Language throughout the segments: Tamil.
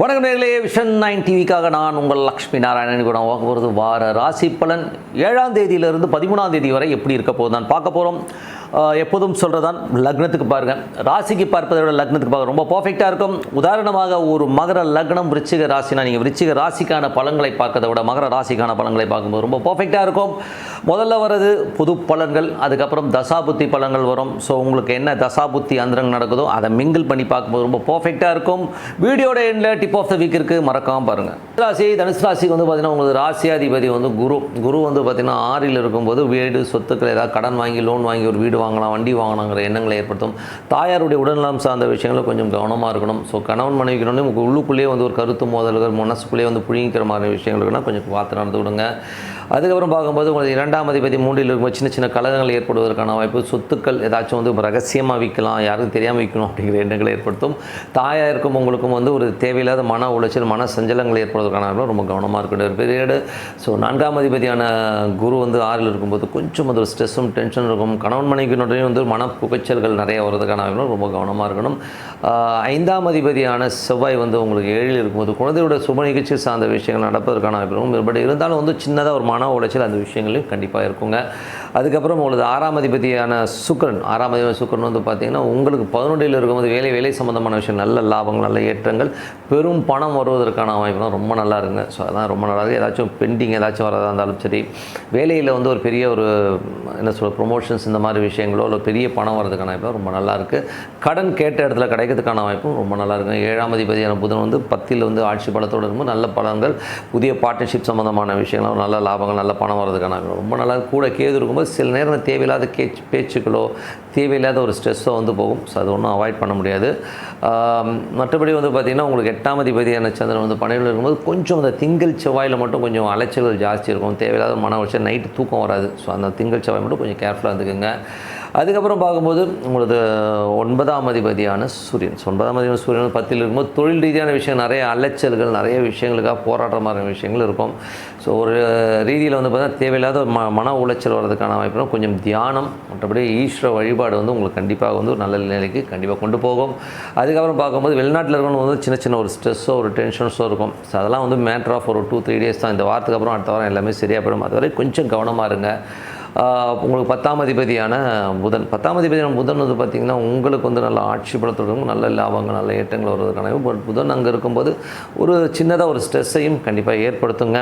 வணக்கம் நேர்களே விஷன் நைன் டிவிக்காக நான் உங்கள் லக்ஷ்மி நாராயணன். கூட பார்க்க போகிறது வார ராசி பலன். ஏழாம் தேதியிலிருந்து பதிமூணாம் தேதி வரை எப்படி இருக்க போகுது நான் பார்க்க போகிறோம் எப்போதும் சொல்கிறதான் லக்னத்துக்கு பாருங்கள் ராசிக்கு பார்ப்பதை விட லக்னத்துக்கு பார்க்க ரொம்ப பர்ஃபெக்டாக இருக்கும். உதாரணமாக ஒரு மகர லக்னம் விருச்சிக ராசினா நீங்கள் விருச்சிக ராசிக்கான பலன்களை பார்க்கறதை விட மகர ராசிக்கான பலன்களை பார்க்கும்போது ரொம்ப பர்ஃபெக்டாக இருக்கும். முதல்ல வர்றது புது பலன்கள் அதுக்கப்புறம் தசாபுத்தி பலன்கள் வரும். ஸோ உங்களுக்கு என்ன தசாபுத்தி அந்தரங்க நடக்குதோ அதை மிங்கிள் பண்ணி பார்க்கும்போது ரொம்ப பர்ஃபெக்டாக இருக்கும். வீடியோட எண்டில் டிப் ஆஃப் த வீக் இருக்குது மறக்காமல் பாருங்கள் ராசி தனுசு ராசிக்கு வந்து பார்த்தீங்கன்னா உங்களுக்கு ராசியாதிபதி வந்து குரு. குரு வந்து பார்த்தீங்கன்னா ஆறில் இருக்கும்போது வீடு சொத்துக்கள் ஏதாவது கடன் வாங்கி லோன் வாங்கி ஒரு வீடு வாங்கலாம் வண்டி வாங்கலாங்கிற எண்ணங்களை ஏற்படுத்தும். தாயாருடைய உடல்நலம் சார்ந்த விஷயங்களும் கொஞ்சம் கவனமாக இருக்கணும். ஸோ கணவன் மனைவிக்கணும் உங்களுக்கு உள்ளுக்குள்ளேயே வந்து ஒரு கருத்து மோதல்கள் மனசுக்குள்ளேயே வந்து புழுங்கிக்கிற மாதிரி விஷயங்கள் இருக்குன்னா கொஞ்சம் பார்த்து நடந்து விடுங்க அதுக்கப்புறம் பார்க்கும்போது உங்களுக்கு இரண்டாம் அதிபதி மூன்றில் இருக்கும் சின்ன சின்ன கலகங்கள் ஏற்படுவதற்கான வாய்ப்பு சொத்துக்கள் ஏதாச்சும் வந்து ரகசியமாக விற்கலாம் யாருக்கும் தெரியாமல் விற்கணும் அப்படிங்கிற எண்ணங்களை ஏற்படுத்தும். தாயாக இருக்கும் உங்களுக்கும் வந்து ஒரு தேவையில்லாத மன உளைச்சல் மன சஞ்சலங்கள் ஏற்படுவதற்கான வாய்ப்பு ரொம்ப கவனமாக இருக்கின்ற ஒரு பீரியடு ஸோ நான்காம் அதிபதியான குரு வந்து ஆறில் இருக்கும்போது கொஞ்சம் அது ஒரு ஸ்ட்ரெஸ்ஸும் டென்ஷனும் இருக்கும். கணவன் மனைவியினுடையும் வந்து மன புகைச்சல்கள் நிறைய வர்றதுக்கான வாய்ப்பு ரொம்ப கவனமாக இருக்கணும். ஐந்தாம் அதிபதியான செவ்வாய் வந்து உங்களுக்கு ஏழில் இருக்கும்போது குழந்தையோட சுப நிகழ்ச்சி சார்ந்த விஷயங்கள் நடப்பதற்கான வாய்ப்பு இருக்கும் பட் இருந்தாலும் வந்து சின்னதாக ஒரு மன உளைச்சல் அந்த விஷயங்களையும் கண்டிப்பாக இருக்குங்க. அதுக்கப்புறம் உங்களது ஆறாம் அதிபதியான சுக்கரன் ஆறாம் அதிபதி சுக்கரன் வந்து பார்த்தீங்கன்னா உங்களுக்கு பதினொன்றில் இருக்கும்போது வேலை வேலை சம்மந்தமான விஷயம் நல்ல லாபங்கள் நல்ல ஏற்றங்கள் பெரும் பணம் வருவதற்கான வாய்ப்புலாம் ரொம்ப நல்லா இருக்குங்க ஸோ அதான் ரொம்ப நல்லா இருக்குது ஏதாச்சும் பெண்டிங் ஏதாச்சும் வரதா இருந்தாலும் சரி வேலையில் வந்து ஒரு பெரிய ஒரு என்ன சொல்ல ப்ரொமோஷன்ஸ் இந்த மாதிரி விஷயங்களோ இல்லை பெரிய பணம் வரதுக்கான வாய்ப்பு ரொம்ப நல்லா இருக்குது கடன் கேட்ட இடத்துல கிடைக்கிறதுக்கான வாய்ப்பும் ரொம்ப நல்லா இருக்கும் ஏழாம் அதிபதியான புதன் வந்து பத்தில் வந்து ஆட்சி பலத்தோடு இருக்கும்போது நல்ல பலன்கள் புதிய பார்ட்னர்ஷிப் சம்மந்தமான விஷயங்கள் நல்ல லாபங்கள் நல்ல பணம் வரதுக்கான வாய்ப்பு ரொம்ப நல்லா கூட கேது போது சில நேரம் தேவையில்லாத கேச் பேச்சுக்களோ தேவையில்லாத ஒரு ஸ்ட்ரெஸ்ஸோ வந்து போகும். ஸோ அது ஒன்றும் அவாய்ட் பண்ண முடியாது. மற்றபடி வந்து பார்த்திங்கன்னா உங்களுக்கு எட்டாம் அதிபதியான சந்திரன் வந்து பன்னிரெண்டில் இருக்கும்போது கொஞ்சம் அந்த திங்கள் செவ்வாயில் மட்டும் கொஞ்சம் அலைச்சல்கள் ஜாஸ்தி இருக்கும். தேவையில்லாத மன உளைச்சல் நைட்டு தூக்கம் வராது. ஸோ அந்த திங்கள் செவ்வாய் மட்டும் கொஞ்சம் கேர்ஃபுல்லாக இருந்துக்குங்க. அதுக்கப்புறம் பார்க்கும்போது உங்களுக்கு ஒன்பதாம் அதிபதியான சூரியன். ஒன்பதாம் அதிபதி சூரியன் பத்தில் இருக்கும்போது தொழில் ரீதியான விஷயம் நிறைய அலைச்சல்கள் நிறைய விஷயங்களுக்காக போராடுற மாதிரி விஷயங்கள் இருக்கும். ஸோ ஒரு ரீதியில் வந்து பார்த்தீங்கன்னா தேவையில்லாத ஒரு ம மன உளைச்சல் வர்றதுக்கான வாய்ப்பு கொஞ்சம் தியானம் மற்றபடி ஈஸ்வர வழிபாடு வந்து உங்களுக்கு கண்டிப்பாக வந்து ஒரு நல்ல நிலைக்கு கண்டிப்பாக கொண்டு போகும். அதுக்கப்புறம் பார்க்கும்போது வெளிநாட்டில் இருக்கணும் வந்து சின்ன சின்ன ஒரு ஸ்ட்ரெஸ்ஸோ ஒரு டென்ஷன்ஸோ இருக்கும். ஸோ அதெல்லாம் வந்து மேட்ரு ஆஃப் ஒரு டூ த்ரீ டேஸ் தான். இந்த வாரத்துக்கு அப்புறம் அடுத்த வாரம் எல்லாமே சரியாக போயிடும். அதுவரை கொஞ்சம் கவனமாக இருங்க. உங்களுக்கு பத்தாம் அதிபதியான புதன். பத்தாம் அதிபதியான புதன் வந்து பார்த்திங்கன்னா உங்களுக்கு வந்து நல்ல ஆட்சி பலத்துடன் நல்ல லாபங்கள் நல்ல ஏற்றங்கள் வருவதற்கான பட் புதன் அங்கே இருக்கும்போது ஒரு சின்னதாக ஒரு ஸ்ட்ரெஸ்ஸையும் கண்டிப்பாக ஏற்படுத்துங்க.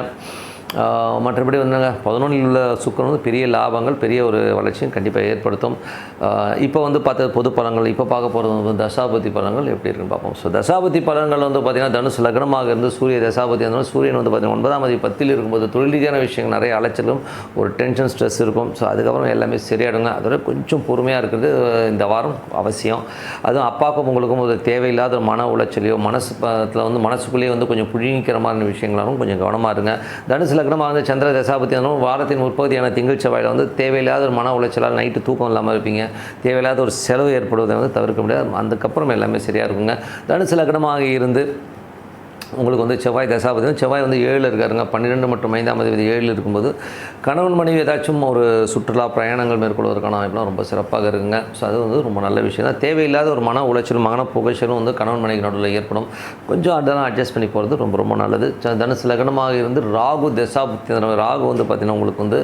மற்றபடி வந்துங்க. பதினொன்றில் உள்ள சுக்கரன் வந்து பெரிய லாபங்கள் பெரிய ஒரு வளர்ச்சியும் கண்டிப்பாக ஏற்படுத்தும். இப்போ வந்து பார்த்தது பொது பலன்கள் இப்போ பார்க்க போகிறது வந்து தசாபதி பலன்கள் எப்படி இருக்குன்னு பார்ப்போம். ஸோ தசாபதி பலன்கள் வந்து பார்த்திங்கன்னா தனுசு லக்னமாக இருந்து சூரிய தசாபதி இருந்தாலும் சூரியன் வந்து பார்த்திங்கன்னா ஒன்பதாம் அதிபதி பத்தில் இருக்கும்போது தொழில் ரீதியான விஷயங்கள் நிறைய அலைச்சலும் ஒரு டென்ஷன் ஸ்ட்ரெஸ் இருக்கும். ஸோ அதுக்கப்புறம் எல்லாமே சரியாடுங்க அதோட கொஞ்சம் பொறுமையாக இருக்கிறது இந்த வாரம் அவசியம். அதுவும் அப்பாவுக்கும் உங்களுக்கும் ஒரு தேவையில்லாத ஒரு மன உளைச்சலையோ மனசு பத்தில் வந்து மனசுக்குள்ளேயே வந்து கொஞ்சம் புழுங்கிக்கிற மாதிரி விஷயங்களாலும் கொஞ்சம் கவனமாக இருங்க. தனுசு லக்னமாக வந்து சந்திர தசாபதி இருந்தாலும் வாரத்தின் முற்பகுதியான திங்கள் செவ்வாயில் வந்து தேவையில்லாத ஒரு மன உளைச்சலால் நைட்டு தூக்கம் இல்லாமல் இருப்பீங்க. தேவையில்லாத ஒரு செலவு ஏற்படுவதை வந்து தவிர்க்க முடியாது. அதுக்கப்புறம் எல்லாமே சரியாக இருக்குங்க. தனுசு லக்னமாக இருந்து உங்களுக்கு வந்து செவ்வாய் தசாபதி செவ்வாய் வந்து ஏழில் இருக்காருங்க. பன்னிரெண்டு மற்றும் ஐந்தாம் தேதி ஏழில் இருக்கும்போது கணவன் மனைவி ஏதாச்சும் ஒரு சுற்றுலா பிரயாணங்கள் மேற்கொள்வதற்கான வாய்ப்புலாம் ரொம்ப சிறப்பாக இருக்குங்க. ஸோ அது வந்து ரொம்ப நல்ல விஷயம் தான். தேவையில்லாத ஒரு மன உளைச்சலும் மன புகைச்சலும் வந்து கணவன் மனைவி நடுவில் ஏற்படும். கொஞ்சம் அதெல்லாம் அட்ஜஸ்ட் பண்ணி போகிறது ரொம்ப ரொம்ப நல்லது. தனுசு லக்னமாக இருந்து ராகு தசாபுத்தி ராகு வந்து பார்த்திங்கன்னா உங்களுக்கு வந்து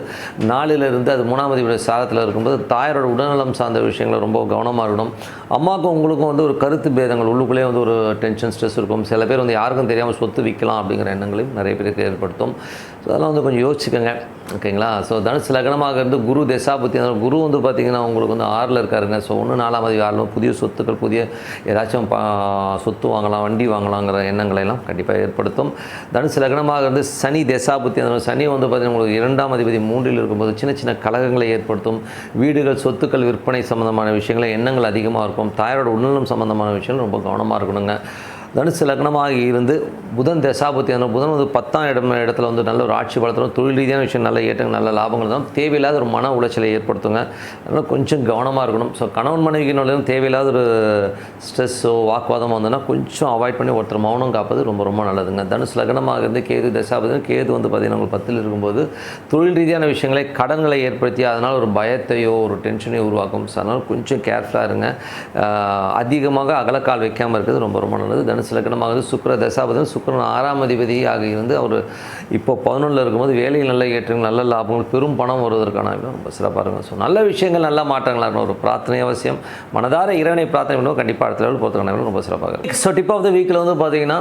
நாளிலிருந்து அது மூணாம் அதிபதி சாதத்தில் இருக்கும்போது தாயாரோட உடல்நலம் சார்ந்த விஷயங்களை ரொம்ப கவனமாக இருக்கணும். அம்மாவுக்கும் உங்களுக்கும் வந்து ஒரு கருத்து பேதங்கள். உள்ளுக்குள்ளேயே வந்து ஒரு டென்ஷன் ஸ்ட்ரெஸ் இருக்கும். சில பேர் வந்து யாருக்கும் தெரியாமல் சொத்து விற்கலாம் அப்படிங்கிற எண்ணங்களையும் நிறைய பேருக்கு ஏற்படுத்தும். ஸோ அதெல்லாம் வந்து கொஞ்சம் யோசிச்சுக்கோங்க. ஓகேங்களா? ஸோ தனுசு லக்னமாக இருந்து குரு தசாபத்தி குரு வந்து பார்த்திங்கன்னா உங்களுக்கு வந்து ஆறில் இருக்காருங்க. ஸோ ஒன்று நாலாம் மதி ஆறில் புதிய சொத்துக்கள் புதிய ஏதாச்சும் பா சொத்து வாங்கலாம் வண்டி வாங்கலாங்கிற எண்ணங்களை எல்லாம் கண்டிப்பாக ஏற்படுத்தும் தனுசு லக்னமாக இருந்து சனி தசாபுத்தி அந்த சனி வந்து பார்த்திங்கன்னா உங்களுக்கு இரண்டாம் அதிபதி மூன்றில் இருக்கும்போது சின்ன சின்ன கலகங்களை ஏற்படுத்தும். வீடுகள் சொத்துக்கள் விற்பனை சம்மந்தமான விஷயங்கள் எண்ணங்கள் அதிகமாக இருக்கும். தாயாரோட உடல்நலம் சம்மந்தமான விஷயங்கள் ரொம்ப கவனமாக இருக்கணுங்க. தனுசு லக்னமாக இருந்து புதன் தசாபத்தி அந்த புதன் வந்து பத்தாம் இடம் இடத்துல வந்து நல்ல ஒரு ஆட்சி பலத்திலும் தொழில் ரீதியான விஷயம் நல்ல ஏற்றங்கள் நல்ல லாபங்கள் தான். தேவையில்லாத ஒரு மன உளைச்சலை ஏற்படுத்துங்க. அதனால் கொஞ்சம் கவனமாக இருக்கணும். ஸோ கணவன் மனைவிக்கினாலும் தேவையில்லாத ஒரு ஸ்ட்ரெஸ்ஸோ வாக்குவாதமோ வந்ததுன்னா கொஞ்சம் அவாய்ட் பண்ணி ஒருத்தர் மௌனம் காப்பது ரொம்ப ரொம்ப நல்லதுங்க. தனுசு லக்னமாக இருந்து கேது தசாபதி கேது வந்து பார்த்திங்கன்னா உங்களுக்கு பத்தில் இருக்கும்போது தொழில் ரீதியான விஷயங்களை கடன்களை ஏற்படுத்தி அதனால் ஒரு பயத்தையோ ஒரு டென்ஷனையோ உருவாக்கும். ஸோ அதனால் கொஞ்சம் கேர்ஃபுல்லாக இருங்க. அதிகமாக அகலக்கால் வைக்காமல் இருக்கிறது ரொம்ப ரொம்ப நல்லது. தனுசு தனுசு லக்னமாகுது சுக்கர தசாபதன் சுக்கரன் ஆறாம் அதிபதியாக இருந்து அவர் இப்போ பதினொன்றில் இருக்கும்போது வேலையில் நல்ல ஏற்றங்கள் நல்ல லாபங்கள் பெரும் பணம் வருவதற்கான ரொம்ப சிறப்பாக இருக்கும். ஸோ நல்ல விஷயங்கள் நல்ல மாற்றங்களாக இருக்கணும். ஒரு பிரார்த்தனை அவசியம். மனதார இறைவனை பிரார்த்தனை பண்ணுவோம். கண்டிப்பாக அடுத்த லெவல் பொறுத்தவரை ரொம்ப சிறப்பாக இருக்கும். ஸோ டிப் ஆஃப் த வீக்கில் வந்து பார்த்தீங்கன்னா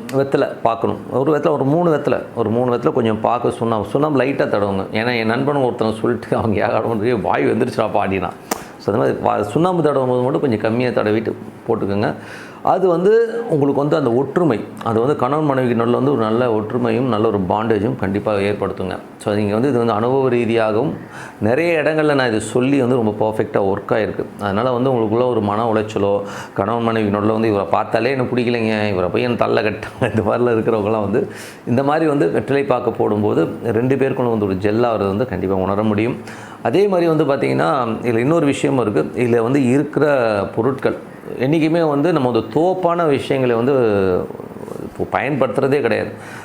வெத்தலை பார்க்கணும். ஒரு வெத்தலை ஒரு மூணு வெத்தலை ஒரு மூணு வெத்தலை கொஞ்சம் பார்க்க சுண்ணாம்பு சுண்ணாம்பு லைட்டாக தடவுங்க. ஏன்னா என் நண்பன் ஒருத்தன் சொல்லிட்டு அவங்க யாரும் வாய் வந்துருச்சுடா பாடினா ஸோ அந்த மாதிரி வா- சுண்ணாம்பு தடவும் போது மட்டும் கொஞ்சம் கம்மியாக தடவிட்டு போட்டுக்கோங்க. அது வந்து உங்களுக்கு வந்து அந்த ஒற்றுமை அது வந்து கணவன் மனைவிக்கு நடுவில் வந்து ஒரு நல்ல ஒற்றுமையும் நல்ல ஒரு பாண்டேஜும் கண்டிப்பாக ஏற்படுத்துங்க. ஸோ நீங்கள் வந்து இது வந்து அனுபவ ரீதியாகவும் நிறைய இடங்களில் நான் இதை சொல்லி வந்து ரொம்ப பர்ஃபெக்டாக ஒர்க் ஆகிருக்கு அதனால் வந்து உங்களுக்குள்ளே ஒரு மன உளைச்சலோ கணவன் மனைவி நடுவில் வந்து இவரை பார்த்தாலே எனக்கு பிடிக்கலைங்க இவரை போய் என் தள்ள கட்டாங்க இந்த மாதிரிலாம் இருக்கிறவங்களாம் வந்து இந்த மாதிரி வந்து வெற்றிலை பார்க்க போடும்போது ரெண்டு பேருக்குள்ள வந்து ஒரு ஜெல்லாகிறது வந்து கண்டிப்பாக உணர முடியும். அதே மாதிரி வந்து பார்த்திங்கன்னா இதில் இன்னொரு விஷயமும் இருக்குது இதில் வந்து இருக்கிற பொருட்கள் என்றைக்குமே வந்து நம்ம வந்து தோப்பான விஷயங்களை வந்து இப்போ பயன்படுத்துகிறதே கிடையாது.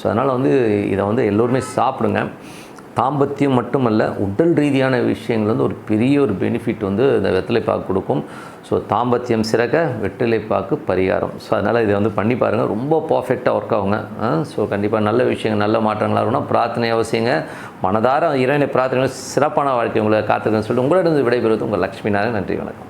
ஸோ அதனால் வந்து இதை வந்து எல்லோருமே சாப்பிடுங்க. தாம்பத்தியம் மட்டுமல்ல உடல் ரீதியான விஷயங்கள் வந்து ஒரு பெரிய ஒரு பெனிஃபிட் வந்து இந்த வெத்தலை பாக்கு கொடுக்கும். ஸோ தாம்பத்தியம் சிறக்க வெற்றிலை பாக்கு பரிகாரம். ஸோ அதனால் இதை வந்து பண்ணி பாருங்கள் ரொம்ப பர்ஃபெக்டாக ஒர்க் ஆகுங்க. ஸோ கண்டிப்பாக நல்ல விஷயங்கள் நல்ல மாற்றங்களாக இருக்கணும். பிரார்த்தனை அவசியங்க. மனதார இறைவனை பிரார்த்தனை சிறப்பான வாழ்க்கை உங்களை காத்துக்கணும்னு சொல்லிட்டு உங்களிடம் விடைபெறுவது உங்கள் லக்ஷ்மி நாராயணன் நன்றி வணக்கம்.